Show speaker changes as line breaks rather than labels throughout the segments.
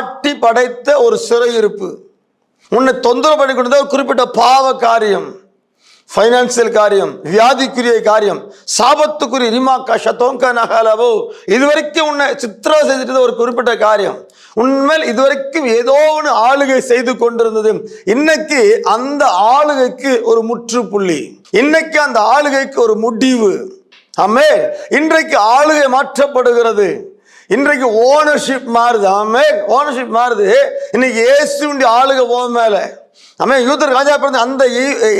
ஆட்டி படைத்த ஒரு சிறையிருப்பு. உன்னை தொந்தரவு பண்ணி கொண்டு ஒரு குறிப்பிட்ட பாவ காரியம் ஃபைனான்சியல் காரியம் வியாதிக்குரிய காரியம் சாபத்துக்குரிய ரிமாக்கா கஷத்தோங்க நகலவோ இதுவரைக்கும் உன்னை சித்திரம் செஞ்சுட்டு ஒரு குறிப்பிட்ட காரியம். உண்மையில் இதுவரைக்கும் ஏதோ ஒன்று ஆளுகை செய்து கொண்டிருந்தது. இன்னைக்கு அந்த ஆளுகைக்கு ஒரு முற்றுப்புள்ளி. இன்னைக்கு அந்த ஆளுகைக்கு ஒரு முடிவு. ஆமே இன்றைக்கு ஆளுகை மாற்றப்படுகிறது. இன்றைக்கு ஓனர்ஷிப் மாறுது. ஆமே ஓனர்ஷிப் மாறுது. இன்னைக்கு இயேசுடைய ஆளுக போக மேலே. அமேன் யூதர் ராஜா பிறந்த அந்த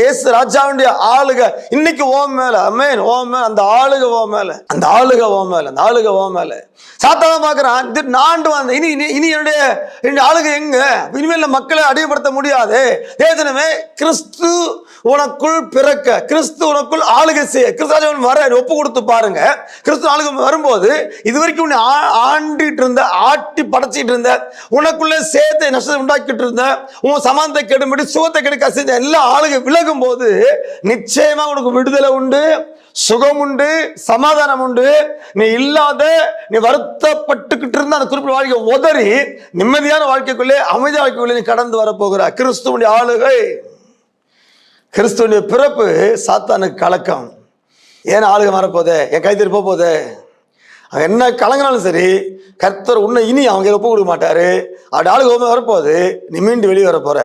ஏசு ராஜாவுடைய ஆளுக இன்னைக்கு ஓ மேல. அமேன் ஓ மேல. அந்த ஆளுக ஓ மேல. அந்த ஆளுக ஓ மேல. அந்த ஆளுக ஓ மேல. சாத்தான பாக்குறான் நாண்டு வந்த இனி இனி என்னுடைய என்னுடைய ஆளுக எங்க? இனிமேல் மக்களை அடிமைப்படுத்த முடியாது. தேதனமே கிறிஸ்து உனக்குள் பிறக்க கிறிஸ்து உனக்குள் ஆளுகை செய்ய கிறிஸ்து வர ஒப்பு கொடுத்து பாருங்க. கிறிஸ்து ஆளுகை வரும்போது இது வரைக்கும் உன்னை ஆண்டிட்டு இருந்த ஆட்டி படைச்சிட்டு இருந்த உனக்குள்ளே சேர்த்து நஷ்டத்தை உண்டாக்கிட்டு இருந்த உன் சமானத்தை கெடும்படி சுகத்தை கெடுக்க செஞ்ச எல்லா ஆளுங்க விலகும் போது நிச்சயமா உனக்கு விடுதலை உண்டு சுகம் உண்டு சமாதானம் உண்டு. நீ இல்லாத நீ வருத்தப்பட்டுக்கிட்டு இருந்த அந்த குறிப்பிட்ட வாழ்க்கை உதறி நிம்மதியான வாழ்க்கைக்குள்ளே அமைதி வாழ்க்கைக்குள்ளே நீ கடந்து வரப்போகிறாய் கிறிஸ்துவனுடைய ஆளுகை. கிறிஸ்துவனுடைய பிறப்பு சாத்தானுக்கு கலக்கம். ஏன் ஆளுகை மாறப்போதே? என் கை திருப்ப போதே அவன் என்ன கலங்கினாலும் சரி கர்த்தர் உன்னை இனி அவங்க ஒப்பு கொடுக்க மாட்டாரு. அப்படி ஆளுகை வரப்போகுது நீ மீண்டு வெளியே வரப்போற.